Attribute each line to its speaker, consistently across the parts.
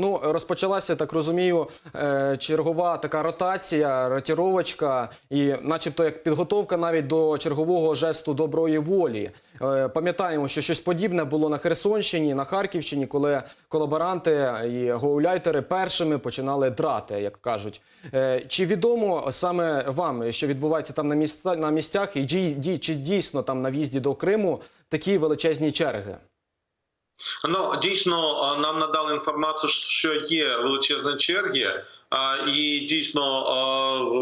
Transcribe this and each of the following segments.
Speaker 1: Ну, розпочалася, так розумію, е, чергова така ротація, ротіровочка, і начебто як підготовка навіть до чергового жесту доброї волі. Е, Пам'ятаємо, що щось подібне було на Херсонщині, на Харківщині, коли колаборанти і гауляйтери першими починали драти, як кажуть. Е, Чи відомо саме вам, що відбувається там на міста на місцях, і чи дійсно там на в'їзді до Криму такі величезні черги?
Speaker 2: Ну дійсно нам надали інформацію, що є величезні черги, і дійсно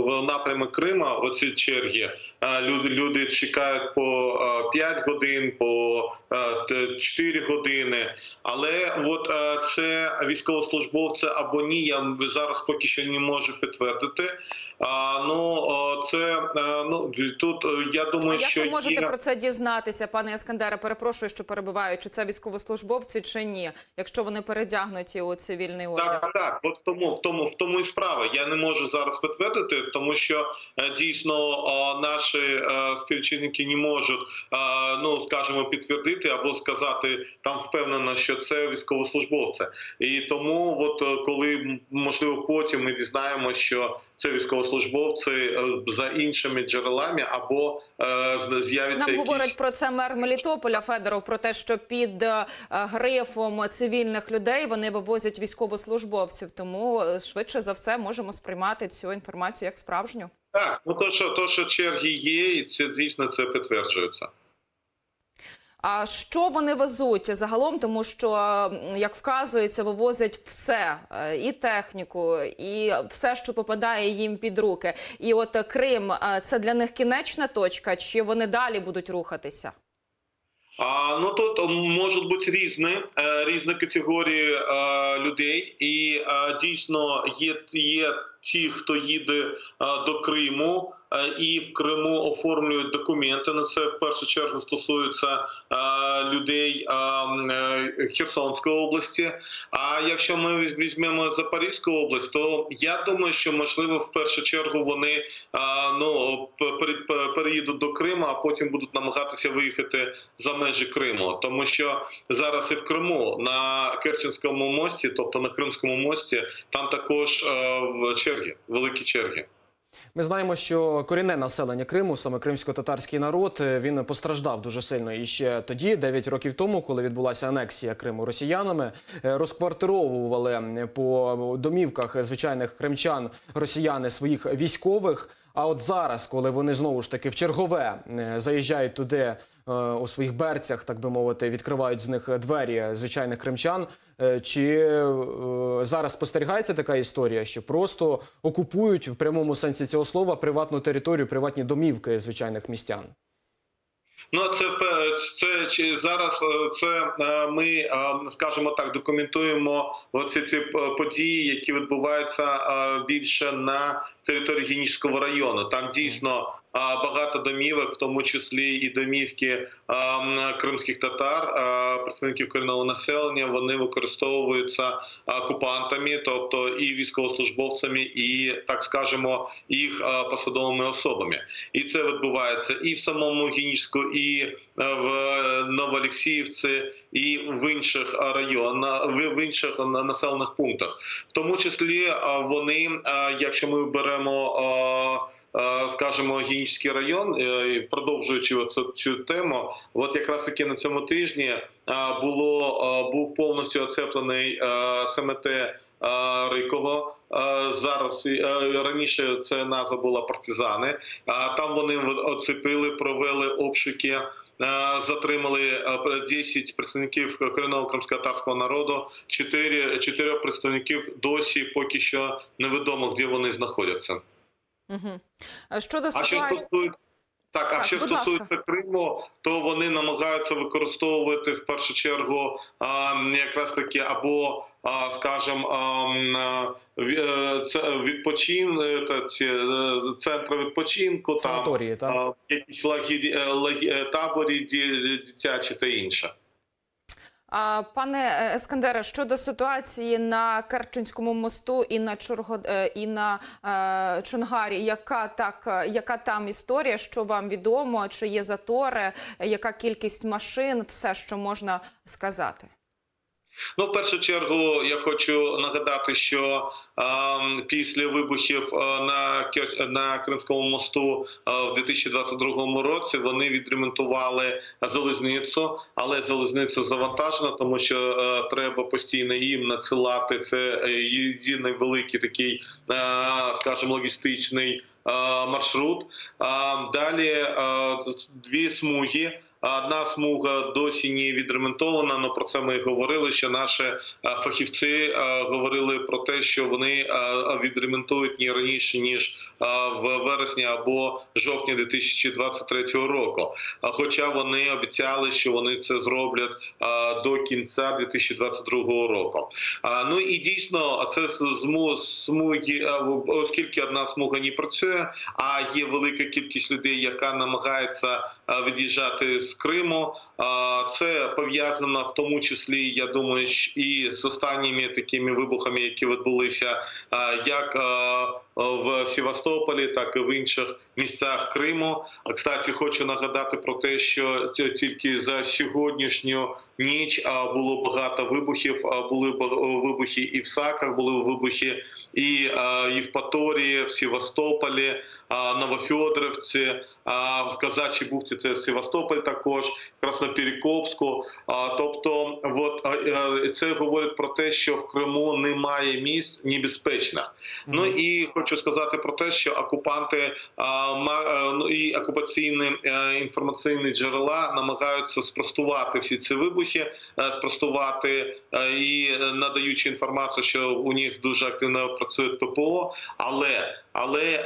Speaker 2: в напрямок Крима оці черги люди, люди чекають по а, 5 годин, по а, 4 години. Але от це військовослужбовці або ні, я зараз поки що не можу підтвердити. А, ну це ну тут е, я думаю,
Speaker 3: А як
Speaker 2: що
Speaker 3: ви можете
Speaker 2: є...
Speaker 3: про це дізнатися, пане Яскандере? Перепрошую, що перебиваю, чи це військовослужбовці чи ні, якщо вони передягнуті у цивільний одяг?
Speaker 2: Так, так, от в тому, в тому, в тому і справа. Я не можу зараз підтвердити, тому що е, дійсно е, наші е, співчинники не можуть, е, ну скажімо, підтвердити або сказати там впевнено, що це військовослужбовці. І тому, от е, коли можливо потім ми дізнаємося, що це військовослужбовці е, за іншими джерелами або е, з'явиться
Speaker 3: Нам
Speaker 2: якісь...
Speaker 3: говорить про це мер Мелітополя Федоров про те, що під е, грифом цивільних людей вони вивозять військовослужбовців. Тому швидше за все можемо сприймати цю інформацію як справжню.
Speaker 2: Так, ну то що, то, що черги є, і це дійсно це підтверджується.
Speaker 3: А що вони везуть загалом? Тому що, як вказується, вивозять все е, і техніку, і все, що попадає їм під руки. І от е, Крим е, це для них кінечна точка, чи вони далі будуть рухатися?
Speaker 2: А, ну тут можуть бути різні, е, різні категорії е, людей, і е, дійсно є, є ті, хто їде е, до Криму. Е, І в Криму оформлюють документи. На це в першу чергу стосується е, людей е, Херсонської області. А якщо ми візьмемо Запорізьку область, то я думаю, що можливо в першу чергу вони ну переїдуть до Криму, а потім будуть намагатися виїхати за межі Криму, тому що зараз і в Криму на Керченському мості, тобто на Кримському мості, там також в черги, великі черги.
Speaker 1: Ми знаємо, що корінне населення Криму, саме кримсько-татарський народ, е, він постраждав дуже сильно. І ще тоді, 9 років тому, коли відбулася анексія Криму росіянами, е, розквартировували по домівках звичайних кримчан росіяни своїх військових. А от зараз, коли вони знову ж таки в чергове заїжджають туди у своїх берцях, так би мовити, відкривають з них двері звичайних кримчан. Е, Чи е, зараз спостерігається така історія, що просто окупують в прямому сенсі цього слова приватну територію, приватні домівки звичайних містян?
Speaker 2: Ну це це чи зараз е, це е, ми е, скажімо так документуємо оці ці події, які відбуваються е, більше на території Генічського району. Там дійсно е, багато домівок, в тому числі і домівки е, кримських татар, е, представників корінного населення. Вони використовуються окупантами, тобто і військовослужбовцями, і так скажемо, їх е, посадовими особами. І це відбувається і в самому Генічську, і е, в Новоолексіївці, і в інших районах, в інших на- населених пунктах. В тому числі вони, якщо ми беремо. Скажімо, Генічський район, е, продовжуючи оцю цю тему, от якраз таки на цьому тижні було був повністю оцеплений СМТ Рикого. Е, Зараз раніше це назва була партизани. Там вони оцепили, провели обшуки. Е, Затримали е, 10 представників корінного кримськотатарського народу. 4, 4 представників досі поки що невідомо, де вони знаходяться.
Speaker 3: Угу. Щодо
Speaker 2: А що
Speaker 3: ситуації...
Speaker 2: стосується так, а
Speaker 3: Так,
Speaker 2: що
Speaker 3: ласка.
Speaker 2: стосується Криму, то вони намагаються використовувати в першу чергу а, якраз таки або, а, скажімо, а, м, а, ві- це відпочин, ці центри відпочинку, там
Speaker 1: Санаторії, так?
Speaker 2: а, якісь лагері, е, таборі дитячі та інше.
Speaker 3: Пане е, Ескандере, щодо ситуації на Керченському мосту і на Чорго е, і на е, Чонгарі, яка так яка там історія? Що вам відомо? Чи є затори? Яка кількість машин? Все, що можна сказати?
Speaker 2: Ну, в першу чергу, я хочу нагадати, що е, після вибухів е, на на Кримському мосту е, в 2022 році вони відремонтували залізницю, але залізниця завантажена, тому що е, треба постійно їм надсилати. Це е, єдиний великий такий, е, скажімо, логістичний е, маршрут. А Далі е, дві смуги. Одна смуга досі не відремонтована, але про це ми говорили. Що наші е, фахівці е, говорили про те, що вони е, відремонтують не раніше ніж в вересні або жовтні 2023 року. Хоча вони обіцяли, що вони це зроблять до кінця 2022 року. Ну і дійсно, це сму- смуги, оскільки одна смуга не працює, а є велика кількість людей, яка намагається від'їжджати з Криму. Це пов'язано в тому числі, я думаю, і з останніми такими вибухами, які відбулися як в Севастополі, так і в інших місцях Криму. А, Кстати, хочу нагадати про те, що тільки за сьогоднішню ніч а, було багато вибухів. а, Були ба- вибухи і в Саках, були вибухи і а, Євпаторії, в Севастополі, а, в Казачій бухті це Севастополь також, Красноперекопську. А, Тобто, от е, це говорить про те, що в Криму немає місць небезпечних. Ну і хочу сказати про те, що окупанти е, ну, і окупаційні е, інформаційні джерела намагаються спростувати всі ці вибухи, е, спростувати е, і надаючи інформацію, що у них дуже активно працює ППО, але але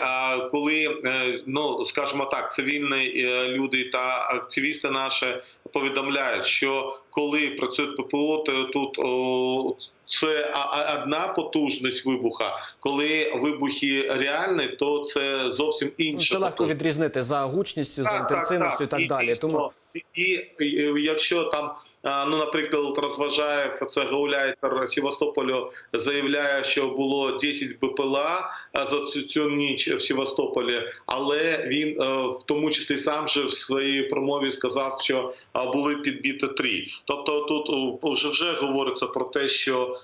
Speaker 2: коли е, ну скажімо так, цивільні е, люди та активісти наші повідомляють, що коли працює ППО, то тут о, це одна потужність вибуха. Коли вибухи реальні, то це зовсім
Speaker 1: Ну,
Speaker 2: інша
Speaker 1: Це легко відрізнити за гучністю, за інтенсивністю і так далі.
Speaker 2: дійсно,
Speaker 1: Тому
Speaker 2: і, і, і якщо там. Ну, наприклад, розважає це гауляйтер Севастополю, заявляє, що було 10 БПЛА за цю, цю ніч в Севастополі, але він е, в тому числі сам же в своїй промові сказав, що були підбіті три. Тобто тут вже вже говориться про те, що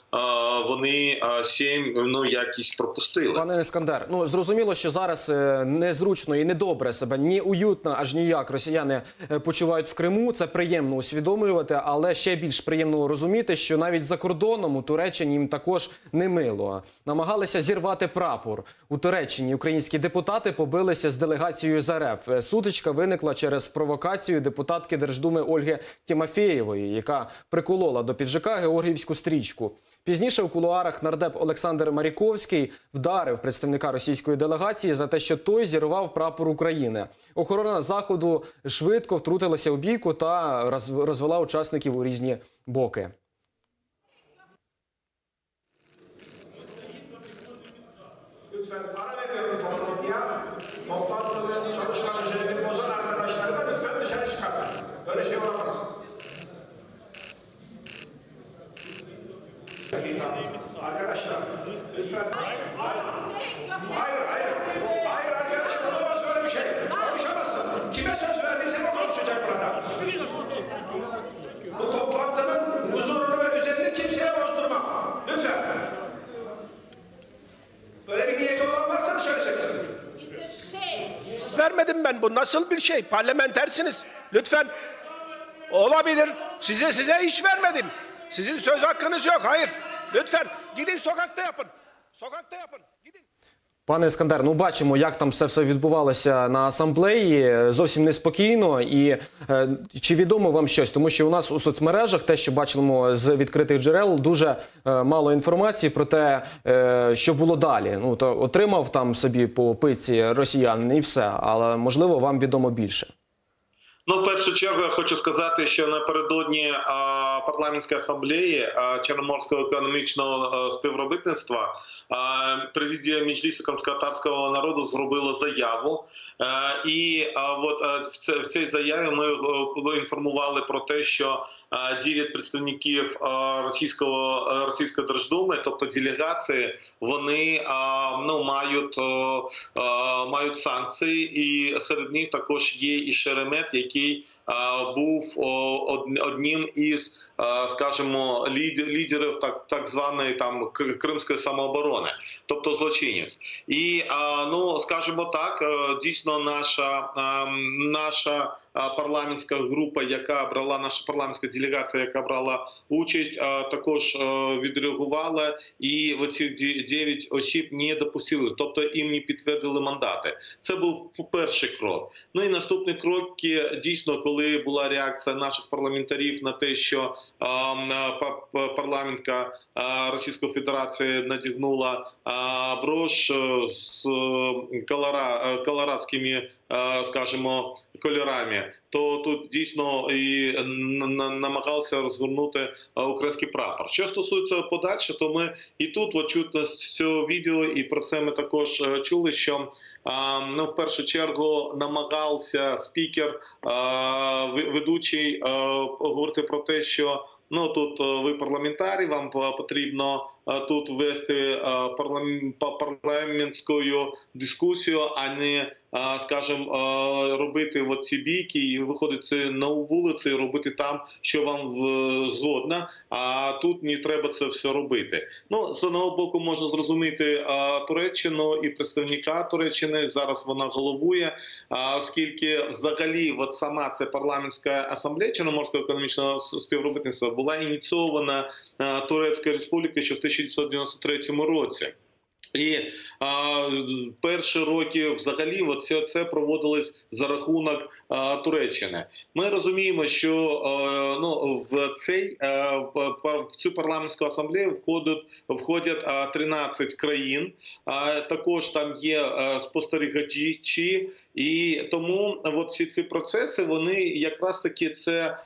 Speaker 2: вони сім ну якісь пропустили.
Speaker 1: Пане Іскандер, ну зрозуміло, що зараз е, незручно і недобре себе ні уютно, аж ніяк росіяни е, почувають в Криму. Це приємно усвідомлювати, але ще більш приємно розуміти, що навіть за кордоном у Туреччині їм також не мило. Намагалися зірвати прапор у Туреччині. Українські депутати побилися з делегацією з РФ. Е, Сутичка виникла через провокацію депутатки Держдуми Ольги Тімофєєвої, яка приколола до піджака георгіївську стрічку. Пізніше у кулуарах нардеп Олександр Маріковський вдарив представника російської делегації за те, що той зірвав прапор України. Охорона заходу швидко втрутилася у бійку та роз- розвела учасників у різні боки.
Speaker 4: Lütfen ara veriyorum toplantıya. Toplantının çalışma düzenini bozan arkadaşları da lütfen dışarı çıkartın. Böyle şey olamaz. Arkadaşlar lütfen. Hayır. Hayır, hayır. Hayır arkadaşım olamaz böyle bir şey. Konuşamazsın. Kime söz verdiysen o konuşacak burada. Bu toplantının huzurunu ve düzenini kimseye bozdurmam. Lütfen. Böyle bir niyeti olan varsa dışarı çıksın. Vermedim ben bu nasıl bir şey? Parlamentersiniz. Lütfen. Olabilir. Size size hiç vermedim. Sizin söz hakkınız yok. Hayır. Lütfen gidin sokakta yapın. Sokakta yapın. Gidin.
Speaker 1: Пане Іскандер, ну бачимо, як там все все відбувалося на асамблеї. Зовсім неспокійно. І е, чи відомо вам щось? Тому що у нас у соцмережах, те, що бачимо з відкритих джерел, дуже е, мало інформації про те, е, що було далі. Ну то отримав там собі по пиці росіянин і все. Але можливо вам відомо більше.
Speaker 2: Ну, в першу чергу я хочу сказати, що напередодні а, парламентської асамблеї Чорноморського економічного а, співробітництва президія Міжлісу кримськотатарського народу зробила заяву. І от в, цій заяві ми е, інформували про те, що е, 9 представників російського російської держдуми, тобто делегації, вони ну мають мають санкції, і серед них також є і Шеремет, який був од- одним із, скажімо, лідерів так, так званої там Кр- кримської самооборони, тобто злочинець. І ну скажімо так, е, дійсно наша наша парламентська група, яка брала наша парламентська делегація, яка брала участь, а, також відреагувала, і оці 9 осіб не допустили, тобто їм не підтвердили мандати. Це був перший крок. Ну і наступний крок дійсно, коли була реакція наших парламентарів на те, що парламентка Російської Федерації надягнула брош е, з е, е, колорадськими, скажімо, кольорами, то тут дійсно і намагався розгорнути е, український прапор. Що стосується подальше, то ми і тут от з цього відео, і про це ми також е, чули, що ну, в першу чергу намагався спікер, ведучий е, говорити про те, що ну тут е, ви парламентарі, вам е, потрібно е, тут вести е, парлам- па- парламентську дискусію, а не скажімо, е, робити от ці бійки і виходити на вулицю і робити там, що вам згодно. А тут не треба це все робити. Ну з одного боку можна зрозуміти Туреччину і представника Туреччини. Зараз вона головує, оскільки взагалі, от сама ця парламентська асамблея Чорноморського економічного співробітництва була ініційована Турецькою республікою ще в 1993 році. І е, перші роки взагалі от це, це проводилось за рахунок е, Туреччини. Ми розуміємо, що е, ну в цей е, в- цю парламентську асамблею входять входять 13 країн. Також там є е, спостерігачі, і тому от всі ці процеси вони якраз таки це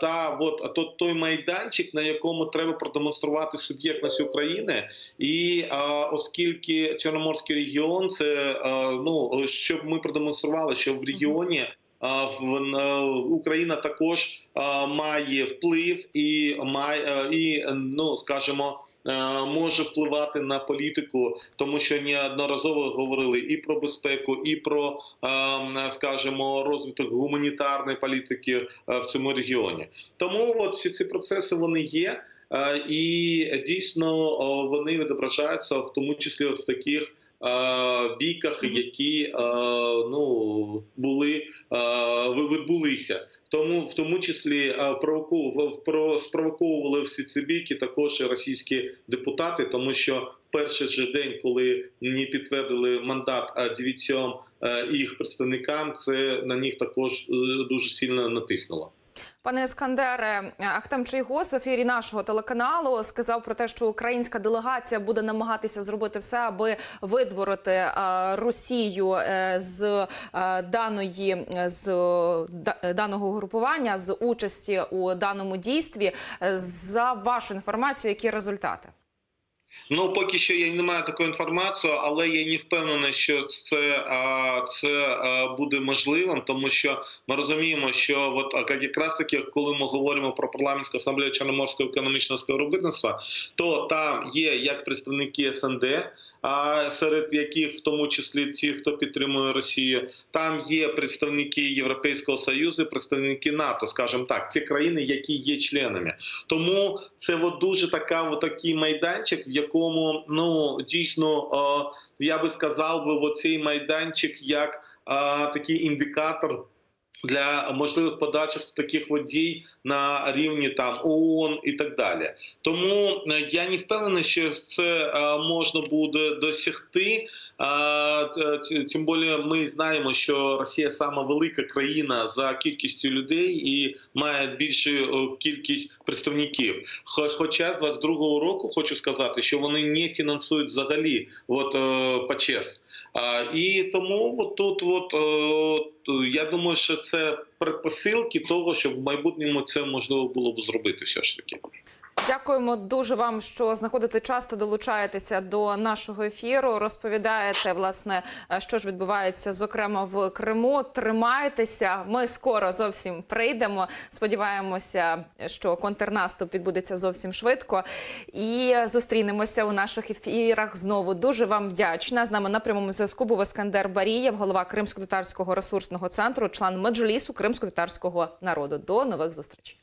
Speaker 2: та от то той майданчик, на якому треба продемонструвати суб'єктність України, і а, оскільки Чорноморський регіон, це а, ну щоб ми продемонстрували, що в регіоні. а, в е, Україна також а, має вплив і має е, і ну скажімо. е, Може впливати на політику, тому що неодноразово говорили і про безпеку, і про, е, скажімо, розвиток гуманітарної політики е, в цьому регіоні. Тому от всі ці процеси вони є, е, і дійсно вони відображаються в тому числі от в таких е, бійках, які е, ну були е, відбулися. Тому в тому числі е, спровоковували всі ці бійки також російські депутати, тому що перший же день, коли не підтвердили мандат а дев'ятьом е, їх представникам, це на них також е, дуже сильно натиснуло.
Speaker 3: Пане Ескандере, Ахтем Чийгос в ефірі нашого телеканалу сказав про те, що українська делегація буде намагатися зробити все, аби видворити е, Росію е, з е, даної з даного групування з участі у даному дійстві. За вашу інформацію, які результати?
Speaker 2: Ну поки що я не маю такої інформації, але я не впевнений, що це, це буде можливим, тому що ми розуміємо, що от якраз таки, коли ми говоримо про парламентську асамблею Чорноморського економічного співробітництва, то там є як представники СНД, серед яких в тому числі ті, хто підтримує Росію, там є представники Європейського союзу, представники НАТО, скажімо так, ці країни, які є членами. Тому це от дуже така, от такий майданчик, в якому ну дійсно е, я би сказав би, оцей майданчик як е, такий індикатор. Для можливих подальших таких от дій на рівні там ООН і так далі, тому е, я не впевнений, що це е, можна буде досягти. Т- Тим більше ми знаємо, що Росія сама велика країна за кількістю людей і має більшу е, кількість представників. Хоча з 22-го року хочу сказати, що вони не фінансують взагалі от, е, ПАЧЕС. І тому от тут, от, от, я думаю, що це предпосилки того, щоб в майбутньому це можливо було б зробити все ж таки.
Speaker 3: Дякуємо дуже вам, що знаходите час та долучаєтеся до нашого ефіру. Розповідаєте, власне, е, що ж відбувається, зокрема в Криму. Тримайтеся. Ми скоро зовсім прийдемо. Сподіваємося, що контрнаступ відбудеться зовсім швидко. І зустрінемося у наших ефірах знову. Дуже вам вдячна. З нами на прямому зв'язку був Оскандер Барієв, голова Кримсько-татарського ресурсного центру, член меджлісу кримсько-татарського народу. До нових зустрічей.